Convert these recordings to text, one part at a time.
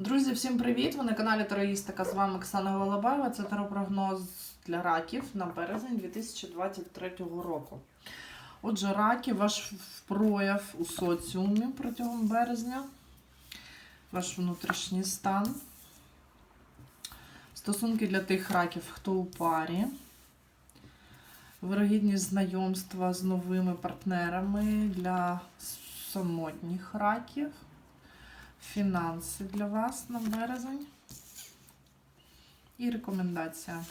Друзі, всім привіт! Ви на каналі Тароїстика. З вами Оксана Голубаєва. Це таропрогноз для раків на березень 2023 року. Отже, раки, ваш прояв у соціумі протягом березня, ваш внутрішній стан. Стосунки для тих раків, хто у парі. Вирогідність знайомства з новими партнерами для самотніх раків фінанси для вас на березень. І рекомендація.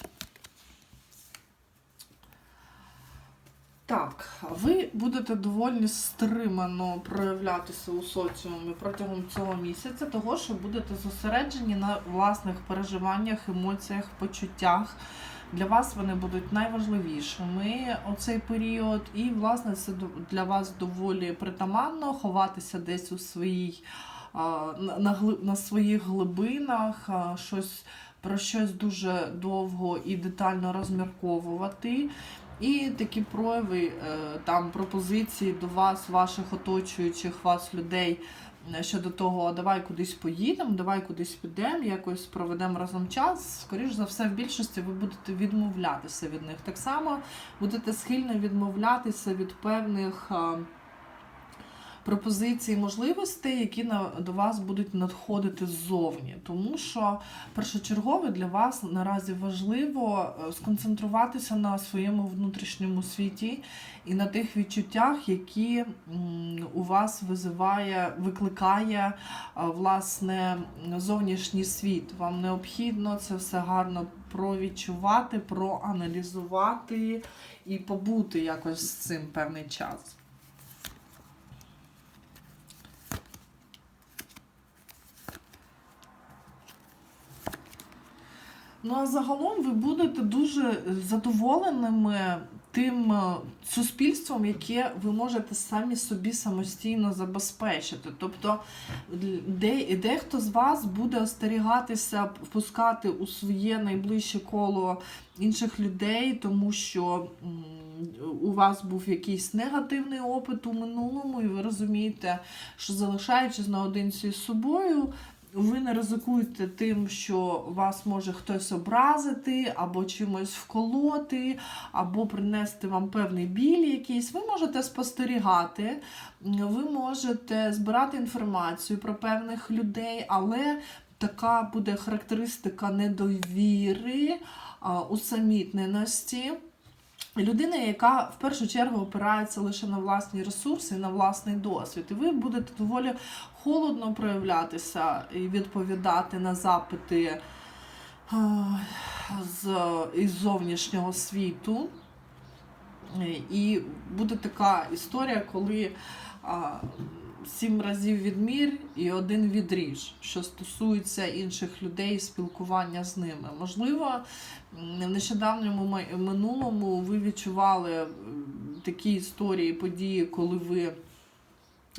Так, ви будете доволі стримано проявлятися у соціумі протягом цього місяця, того що будете зосереджені на власних переживаннях, емоціях, почуттях. Для вас вони будуть найважливішими у цей період, і, власне, це для вас доволі притаманно ховатися десь у своїй на, на, своїх глибинах, щось про щось дуже довго і детально розмірковувати. І такі прояви, е, там пропозиції до вас, ваших оточуючих вас людей е, щодо того, давай кудись поїдемо, давай кудись підемо, якось проведемо разом час. Скоріше за все, в більшості ви будете відмовлятися від них. Так само будете схильно відмовлятися від певних пропозиції можливостей, які на, до вас будуть надходити ззовні. Тому що першочергове для вас наразі важливо е, сконцентруватися на своєму внутрішньому світі і на тих відчуттях, які у вас визиває, викликає власне зовнішній світ. Вам необхідно це все гарно провідчувати, проаналізувати і побути якось з цим певний час. Ну а загалом ви будете дуже задоволеними тим е, суспільством, яке ви можете самі собі самостійно забезпечити. Тобто де, дехто з вас буде остерігатися впускати у своє найближче коло інших людей, тому що у вас був якийсь негативний опит у минулому, і ви розумієте, що залишаючись наодинці з собою ви не ризикуєте тим, що вас може хтось образити, або чимось вколоти, або принести вам певний біль якийсь. Ви можете спостерігати, ви можете збирати інформацію про певних людей, але така буде характеристика недовіри, усамітненості. Людина, яка в першу чергу опирається лише на власні ресурси, на власний досвід, і ви будете доволі холодно проявлятися і відповідати на запити з із зовнішнього світу. І буде така історія, коли сім разів відмір і один відріж, що стосується інших людей, спілкування з ними. Можливо, в нещодавньому минулому ви відчували такі історії, події, коли ви.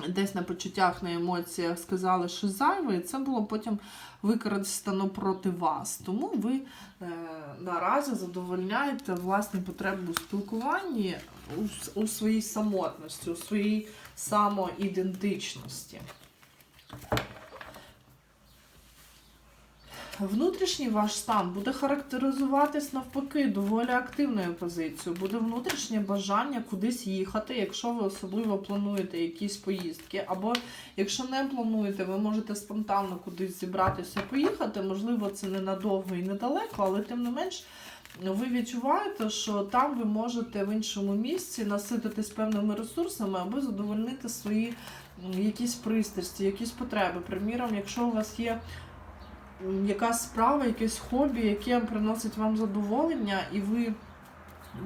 Десь на почуттях, на емоціях сказали, що зайве, і це було потім використано проти вас. Тому ви е, наразі задовольняєте власні потреби у спілкуванні у, у своїй самотності, у своїй самоідентичності. Внутрішній ваш стан буде характеризуватись навпаки доволі активною позицією. Буде внутрішнє бажання кудись їхати, якщо ви особливо плануєте якісь поїздки. Або якщо не плануєте, ви можете спонтанно кудись зібратися, поїхати. Можливо, це ненадовго і недалеко, але тим не менш. Ви відчуваєте, що там ви можете в іншому місці насититись певними ресурсами, аби задовольнити свої якісь пристрасті, якісь потреби. Приміром, якщо у вас є якась справа, якесь хобі, яке приносить вам задоволення, і ви,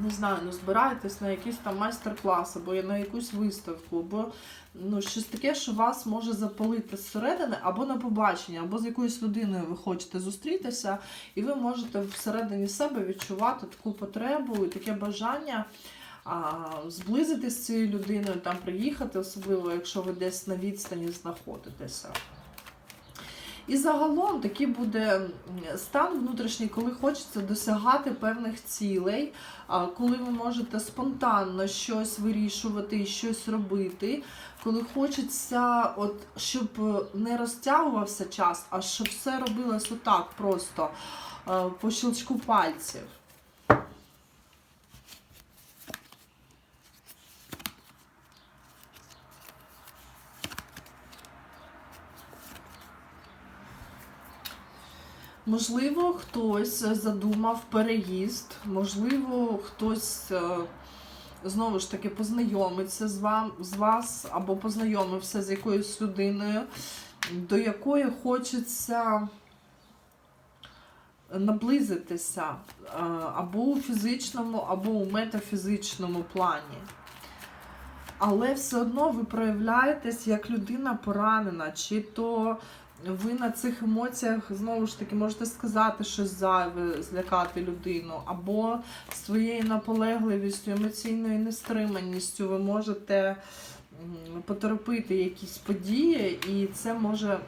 не знаю, ну, збираєтесь на якийсь там майстер-клас, або на якусь виставку, або ну, щось таке, що вас може запалити зсередини, або на побачення, або з якоюсь людиною ви хочете зустрітися, і ви можете всередині себе відчувати таку потребу і таке бажання. А, Зблизитися з цією людиною, там приїхати, особливо, якщо ви десь на відстані знаходитеся. І загалом такий буде стан внутрішній, коли хочеться досягати певних цілей, коли ви можете спонтанно щось вирішувати і щось робити, коли хочеться, от, щоб не розтягувався час, а щоб все робилось отак просто е, по щелчку пальців. Можливо, хтось задумав переїзд, можливо, хтось е, знову ж таки познайомиться з вам з вас або познайомився з якоюсь людиною, до якої хочеться наблизитися е, або у фізичному, або у метафізичному плані. Але все одно ви проявляєтесь як людина поранена, чи то ви на цих емоціях знову ж таки можете сказати щось зайве, злякати людину, або своєю наполегливістю, емоційною нестриманістю ви можете поторопити якісь події, і це може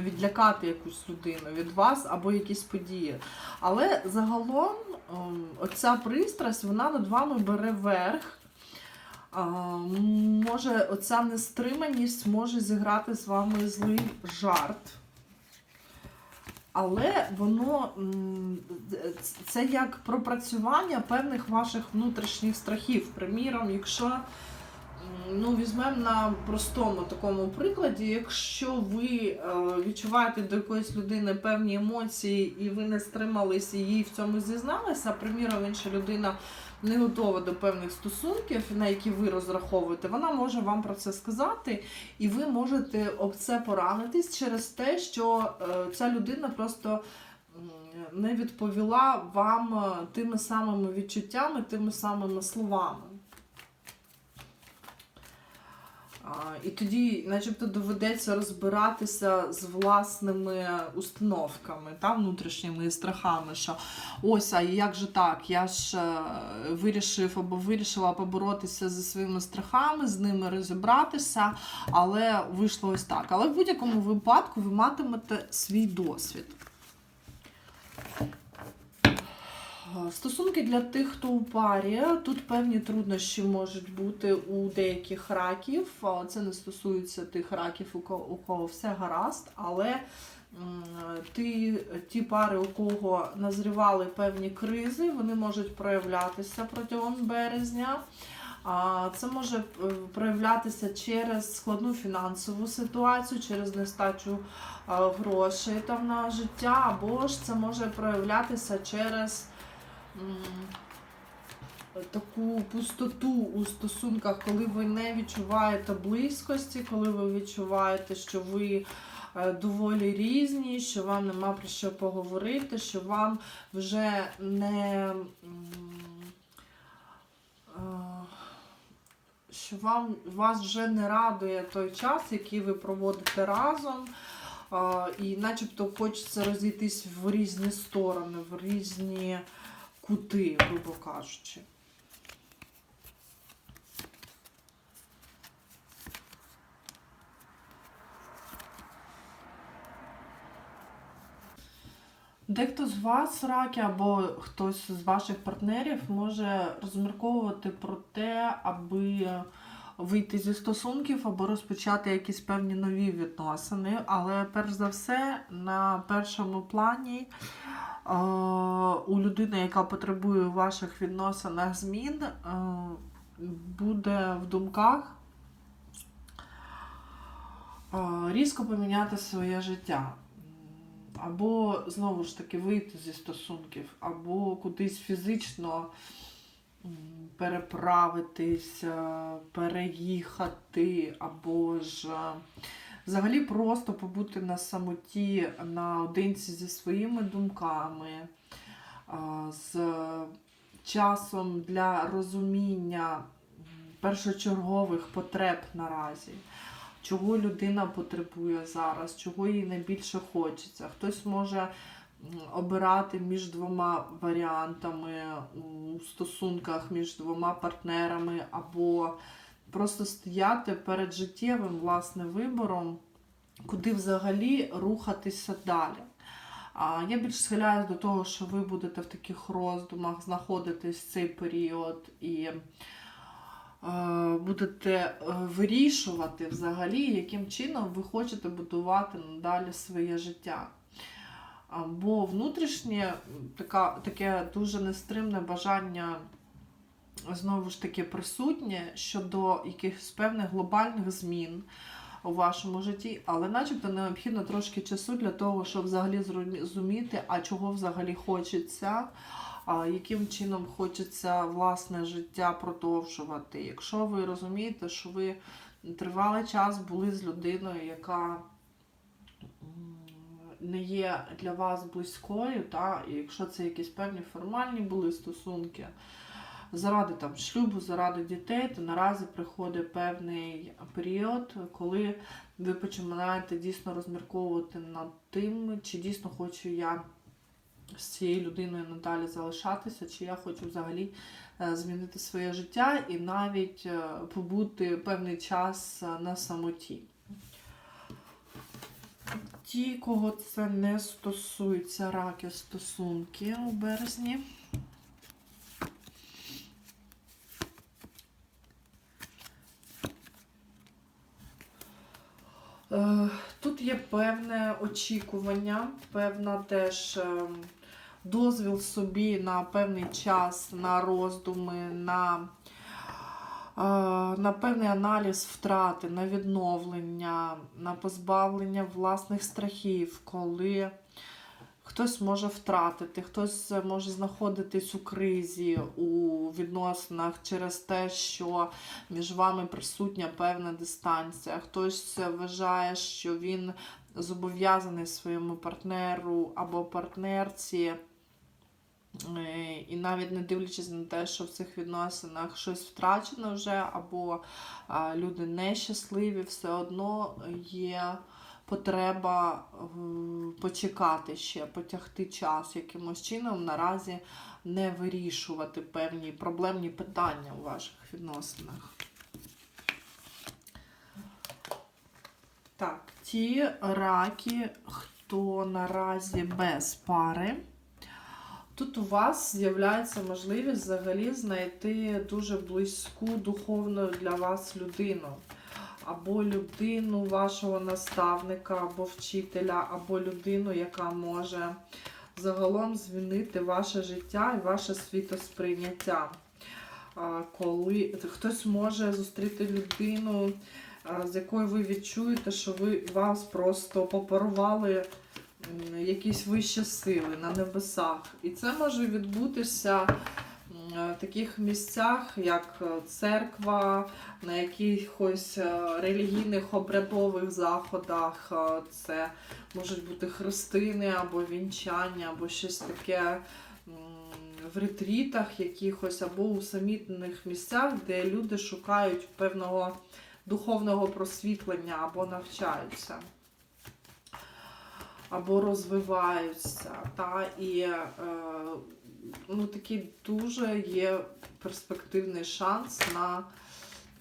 відлякати якусь людину від вас або якісь події. Але загалом ем, оця пристрасть вона над вами бере верх. Може, оця нестриманість може зіграти з вами злий жарт. Але воно це як пропрацювання певних ваших внутрішніх страхів. Приміром, якщо ну, візьмемо на простому такому прикладі, якщо ви е, відчуваєте до якоїсь людини певні емоції, і ви не стримались і їй в цьому зізналися, приміром, інша людина не готова до певних стосунків, на які ви розраховуєте, вона може вам про це сказати, і ви можете об це поранитись через те, що е, ця людина просто не відповіла вам е, тими самими відчуттями, тими самими словами. А, І тоді, начебто, доведеться розбиратися з власними установками та внутрішніми страхами, що ось, а як же так? Я ж е, вирішив або вирішила поборотися зі своїми страхами, з ними розібратися, але вийшло ось так. Але в будь-якому випадку ви матимете свій досвід. Стосунки для тих, хто у парі. Тут певні труднощі можуть бути у деяких раків. Це не стосується тих раків, у кого, все гаразд, але м, ті, пари, у кого назрівали певні кризи, вони можуть проявлятися протягом березня. Це може е, проявлятися через складну фінансову ситуацію, через нестачу е, грошей там на життя, або ж це може проявлятися через таку пустоту у стосунках, коли ви не відчуваєте близькості, коли ви відчуваєте, що ви е, доволі різні, що вам нема про що поговорити, що вам вже не. е, Що вам вас вже не радує той час, який ви проводите разом, і начебто хочеться розійтись в різні сторони, в різні кути, грубо кажучи. Дехто з вас раки або хтось з ваших партнерів може розмірковувати про те, аби вийти зі стосунків або розпочати якісь певні нові відносини. Але перш за все, на першому плані у людини, яка потребує ваших відносинах змін, е, буде в думках е, різко поміняти своє життя. Або знову ж таки вийти зі стосунків, або кудись фізично переправитись, е, переїхати, або ж взагалі просто побути на самоті наодинці зі своїми думками, з часом для розуміння першочергових потреб наразі чого людина потребує зараз, чого їй найбільше хочеться. Хтось може обирати між двома варіантами у стосунках між двома партнерами, або просто стояти перед життєвим власне вибором куди взагалі рухатися далі. А я більш схиляюсь до того, що ви будете в таких роздумах знаходитись в цей період і е, будете е, вирішувати взагалі, яким чином ви хочете будувати надалі своє життя. Бо внутрішнє така, таке дуже нестримне бажання знову ж таки присутнє щодо якихось певних глобальних змін у вашому житті, але начебто необхідно трошки часу для того, щоб взагалі зрозуміти, а чого взагалі хочеться, а яким чином хочеться власне життя продовжувати. Якщо ви розумієте, що ви тривалий час були з людиною, яка не є для вас близькою, та, і якщо це якісь певні формальні були стосунки, заради там шлюбу, заради дітей, то наразі приходить певний період, коли ви починаєте дійсно розмірковувати над тим, чи дійсно хочу я з цією людиною надалі залишатися, чи я хочу взагалі е, змінити своє життя і навіть е, побути певний час е, на самоті. Ті, кого це не стосується раки стосунки у березні. Е, Тут є певне очікування, певна теж ем, дозвіл собі на певний час, на роздуми, на, е, на певний аналіз втрати, на відновлення, на позбавлення власних страхів, коли хтось може втратити, хтось може знаходитись у кризі у відносинах через те, що між вами присутня певна дистанція. Хтось вважає, що він зобов'язаний своєму партнеру або партнерці. Е, І навіть не дивлячись на те, що в цих відносинах щось втрачено вже, або люди нещасливі, все одно є потреба е, почекати ще, потягти час якимось чином, наразі не вирішувати певні проблемні питання у ваших відносинах. Так, ті раки, хто наразі без пари. Тут у вас з'являється можливість взагалі знайти дуже близьку духовну для вас людину. Або людину вашого наставника, або вчителя, або людину, яка може загалом змінити ваше життя і ваше світосприйняття. Коли хтось може зустріти людину, з якою ви відчуєте, що ви вас просто попарували якісь вищі сили на небесах. І це може відбутися в таких місцях, як е, церква, на якихось е, релігійних обрядових заходах. Е, Це можуть бути хрестини або вінчання, або щось таке в ретрітах якихось, або у самітних місцях, де люди шукають певного духовного просвітлення або навчаються. Або розвиваються. Та? І е, ну, такий дуже є перспективний шанс на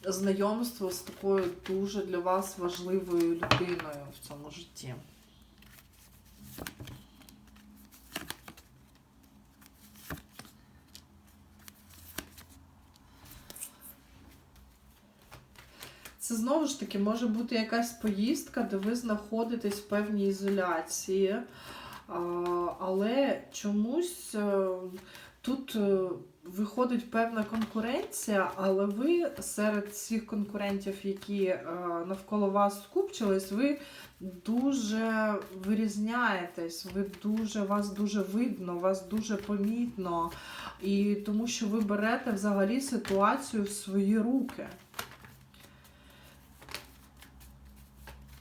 знайомство з такою дуже для вас важливою людиною в цьому житті. Це знову ж таки може бути якась поїздка, де ви знаходитесь в певній ізоляції, але чомусь е, тут е, виходить певна конкуренція, але ви серед всіх конкурентів, які е, навколо вас скупчились, ви дуже вирізняєтесь, ви дуже, вас дуже видно, вас дуже помітно, і тому що ви берете взагалі ситуацію в свої руки.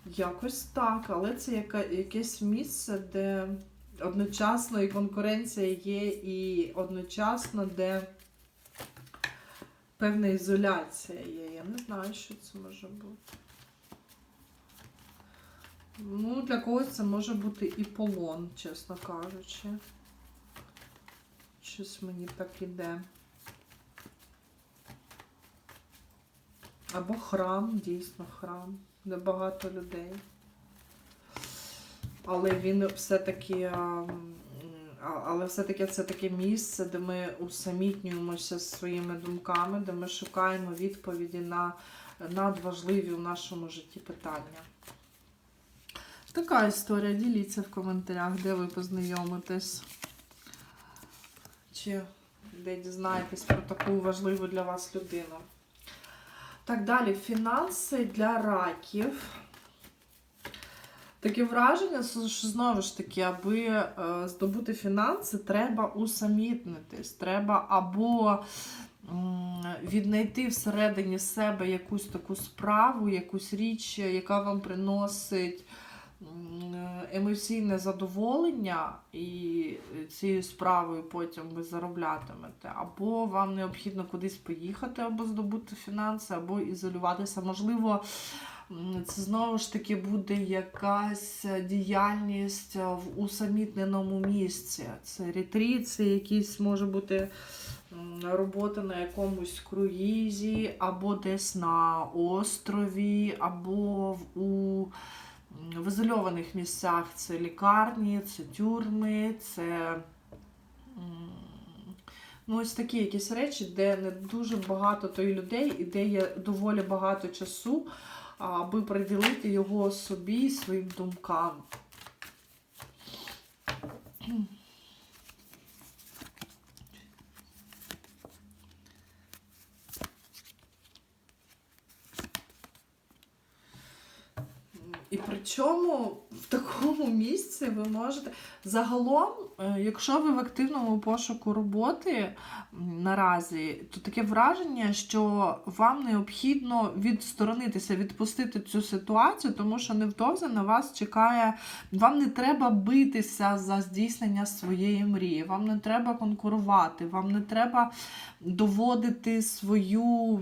Якось так, але це яка, якесь місце, де одночасно і конкуренція є, і одночасно, де певна ізоляція є. Я не знаю, що це може бути. Ну, для когось це може бути і полон, чесно кажучи. Щось мені так іде. Або храм, дійсно храм, де багато людей. але він все-таки. Але все-таки це таке місце, де ми усамітнюємося зі своїми думками, де ми шукаємо відповіді на надважливі в нашому житті питання. Така історія. Діліться в коментарях, де ви познайомитесь. Чи де дізнаєтесь про таку важливу для вас людину. Так далі, фінанси для раків. Таке враження, що знову ж таки, аби е, здобути фінанси, треба усамітнитись. Треба або віднайти всередині себе якусь таку справу, якусь річ, яка вам приносить емоційне задоволення, і цією справою потім ви зароблятимете. Або вам необхідно кудись поїхати, або здобути фінанси, або ізолюватися. Можливо, це знову ж таки буде якась діяльність в усамітненому місці. Це ретріт, це якийсь може бути робота на якомусь круїзі, або десь на острові, або у в ізольованих місцях. Це лікарні, це тюрми, це. Ну, ось такі якісь речі, де не дуже багато той людей, і де є доволі багато часу, аби приділити його собі, і своїм думкам. Причому в такому місці ви можете. Загалом, е, якщо ви в активному пошуку роботи наразі, то таке враження, що вам необхідно відсторонитися, відпустити цю ситуацію, тому що невдовзі на вас чекає. Вам не треба битися за здійснення своєї мрії, вам не треба конкурувати, вам не треба доводити свою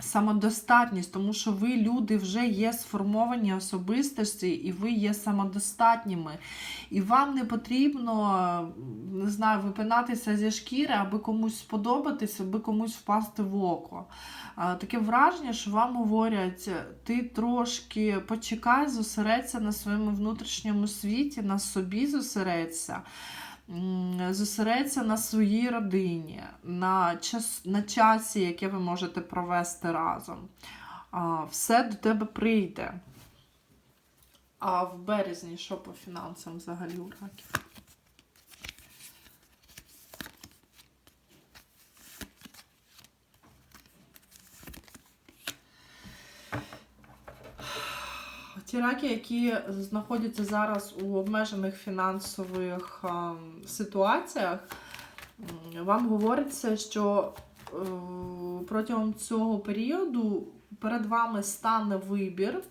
самодостатність, тому що ви, люди, вже є сформовані особистості, і ви є самодостатніми. І вам не потрібно, не знаю, випинатися зі шкіри, аби комусь сподобатися, аби комусь впасти в око. Таке враження, що вам говорять, ти трошки почекай, зосередься на своєму внутрішньому світі, на собі зосередься. Зосередься на своїй родині, на, час, на часі, яке ви можете провести разом. Все до тебе прийде. А в березні що по фінансам взагалі у раків? Ті раки, які знаходяться зараз у обмежених фінансових ем, ситуаціях, вам говориться, що е, протягом цього періоду перед вами стане вибір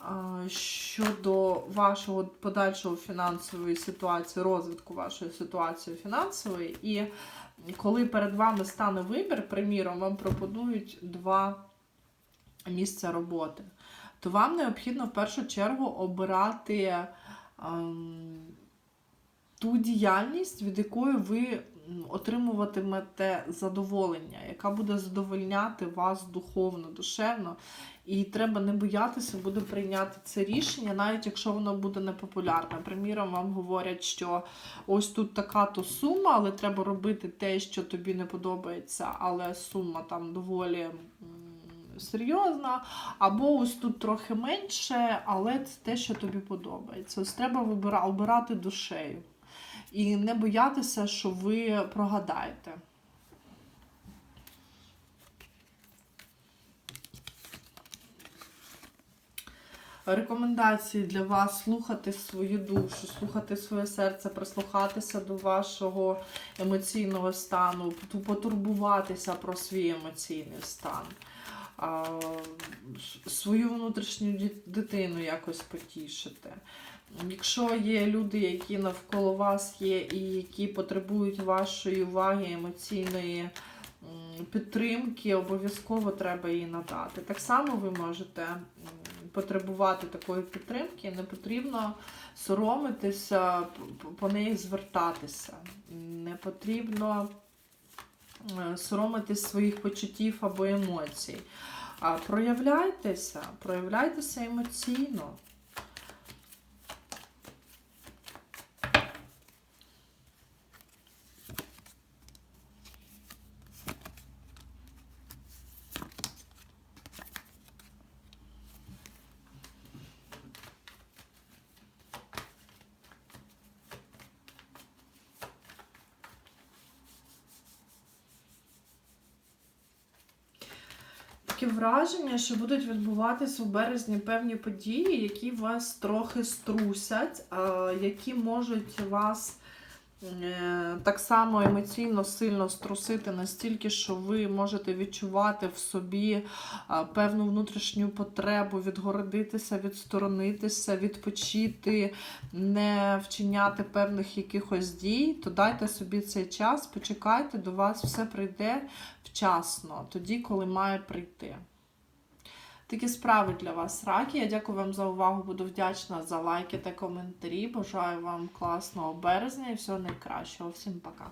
е, щодо вашого подальшого фінансової ситуації, розвитку вашої ситуації фінансової. І коли перед вами стане вибір, приміром, вам пропонують два місця роботи то вам необхідно в першу чергу обирати ем, ту діяльність, від якої ви отримуватимете задоволення, яка буде задовольняти вас духовно, душевно. І треба не боятися буде прийняти це рішення, навіть якщо воно буде непопулярне. Приміром, вам говорять, що ось тут така то сума, але треба робити те, що тобі не подобається, але сума там доволі. Серйозна, або ось тут трохи менше, але це те, що тобі подобається. Ось треба обирати душею. І не боятися, що ви прогадаєте. Рекомендації для вас слухати свою душу, слухати своє серце, прислухатися до вашого емоційного стану, потурбуватися про свій емоційний стан свою внутрішню дитину якось потішити. Якщо є люди, які навколо вас є, і які потребують вашої уваги, емоційної підтримки, обов'язково треба її надати. Так само ви можете потребувати такої підтримки, не потрібно соромитися, по неї звертатися. Не потрібно соромитись своїх почуттів або емоцій. А проявляйтеся, проявляйтеся емоційно. таке враження, що будуть відбуватись у березні певні події, які вас трохи струсять, які можуть вас е, так само емоційно сильно струсити настільки, що ви можете відчувати в собі певну внутрішню потребу відгородитися, відсторонитися, відпочити, не вчиняти певних якихось дій, то дайте собі цей час, почекайте, до вас все прийде вчасно, тоді, коли має прийти. Такі справи для вас, раки. Я дякую вам за увагу. Буду вдячна за лайки та коментарі. Бажаю вам класного березня і всього найкращого. Всім пока.